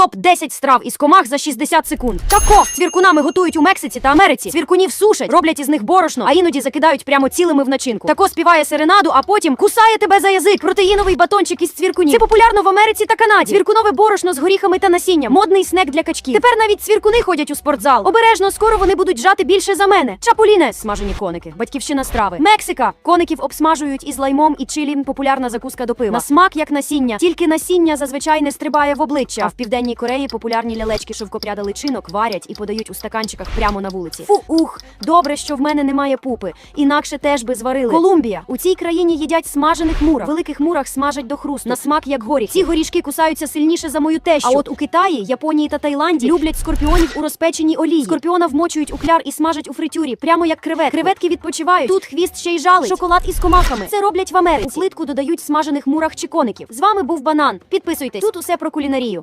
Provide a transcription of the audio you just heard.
Топ 10 страв із комах за 60 секунд. Тако цвіркунами готують у Мексиці та Америці. Цвіркунів сушать, роблять із них борошно, а іноді закидають прямо цілими в начинку. Тако співає серенаду, а потім кусає тебе за язик. Протеїновий батончик із цвіркунів. Це популярно в Америці та Канаді. Цвіркунове борошно з горіхами та насінням. Модний снек для качків. Тепер навіть цвіркуни ходять у спортзал. Обережно, скоро вони будуть жати більше за мене. Чапуліне смажені коники. Батьківщина страви. Мексика. Коників обсмажують із лаймом і чилі. Популярна закуска до пива. На смак як насіння. Тільки насіння зазвичай не стрибає в обличчя. А в південній Кореї популярні лялечки шовкопряда личинок варять і подають у стаканчиках прямо на вулиці. Фу, ух, добре, що в мене немає пупи. Інакше теж би зварили. Колумбія. У цій країні їдять смажених мурах. Великих мурах смажать до хрусту. На смак як горіх. Ці горішки кусаються сильніше за мою тещу. А от у Китаї, Японії та Таїланді люблять скорпіонів у розпеченій олії. Скорпіона вмочують у кляр і смажать у фритюрі, прямо як креветки. Креветки відпочивають. Тут хвіст ще й жалить. Шоколад із комахами. Це роблять в Америці. У плитку додають смажених мурах чи коників. З вами був банан. Підписуйтесь. Тут усе про кулінарію.